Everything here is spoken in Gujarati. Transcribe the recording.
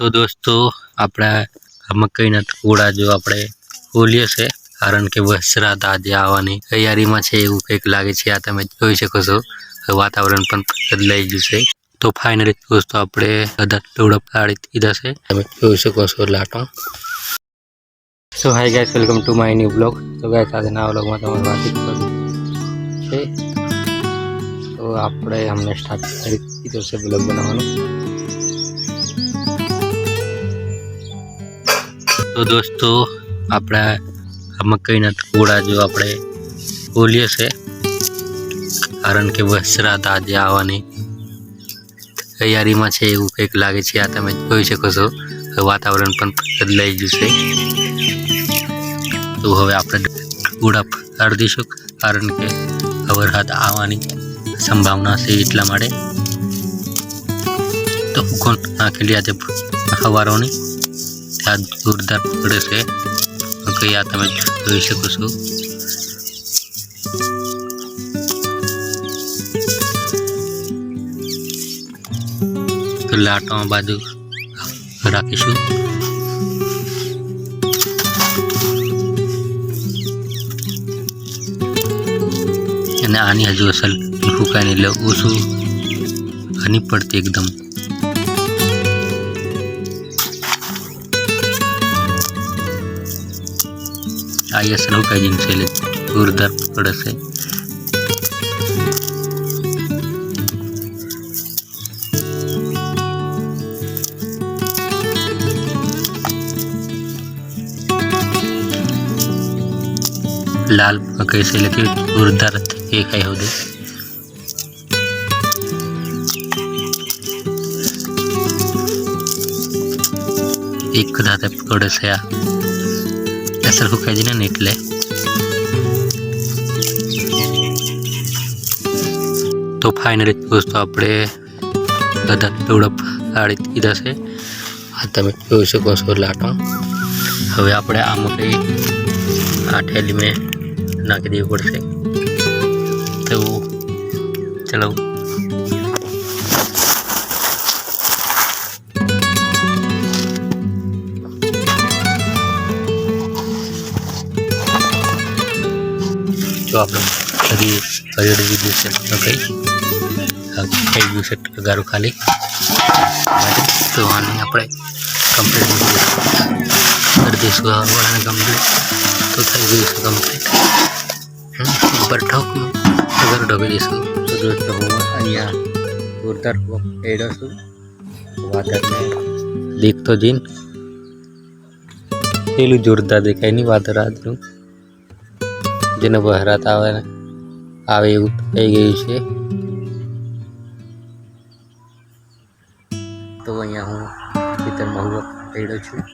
તો દોસ્તો, આપણા મકાઈના ટુકડા જો આપણે ખોલીએ છે, કારણ કે વસરાત આજે આવવાની તૈયારીમાં છે એવું કંઈક લાગે છે, આ તમે જોઈ શકો છો. વાતાવરણ પણ બદલાઈ ગયું છે. તો ફાઇનલી દોસ્તો, આપણે બધા ટુકડા પાડી દીધા છે. તમે જોઈ શકો છો લાટો so hi guys welcome to my new blog તો ગાઈસ આજના વ્લોગમાં તમારું વાતચીત છે. તો આપણે હમણાં સ્ટાર્ટ કરી દીધો છે બ્લોગ બનાવવાનો. તો દોસ્તો, આપણા આ મકાઈના ટુકડા જો આપણે બોલીએ છે. કારણ કે વસરાત આજે આવવાની તૈયારીમાં છે એવું કંઈક લાગે છે, આ તમે જોઈ શકો છો. વાતાવરણ પણ બદલાઈ ગયું છે. તો હવે આપણે ટુકડા પાડી દઈશું, કારણ કે વરસાદ આવવાની સંભાવના છે એટલા માટે. તો કોણ નાખેલી આજે સવારોની. ત્યાં જોરદાર પકડે છે. કઈ આ તમે જોઈ શકો છો. તો લાટોમાં બાજુ રાખીશું. અને આની હજુ અસલ ફૂકાઈને એટલે ઓછું આની પડતી એકદમ. જેમ છે એટલે જોરદાર પડે છે લાલ મકઈ છે એટલે કે જોરદાર દેખાય હવે એક દાતે પડે છે આ અસર ફૂકાઈ જાય ને એટલે. તો ફાઇનલી દોસ્તો આપણે બધા ટુકડા પાડી દીધા છે. આ તમે જોઈ શકો છો લાટો. હવે આપણે આ મકઈ આ થેલી નાખી દેવી પડશે. તો ચલો જો આપણે હરી હરિયળી દીધું છે મકઈ આ થઈ ગયું છે ખાલી. તો આને આપણે કમ્પ્લીટ કરી દઈશું. વાળાને કમ્પ્લીટ તો થઈ ગયું છે કમ્પ્લીટ ઉપર ઠોક અગર ઢોકી દઈશું. તો દોસ્તો હું અહીંયા જોરદાર એડો છું. વાદળને દેખતો જઈને પેલું જોરદાર દેખાય નહીં, વાદળ આજનું જેને બહેરાત આવે આવે એવું થઈ ગયું છે. તો અહીંયા હું ખેતરમાં હું રહ્યો છું.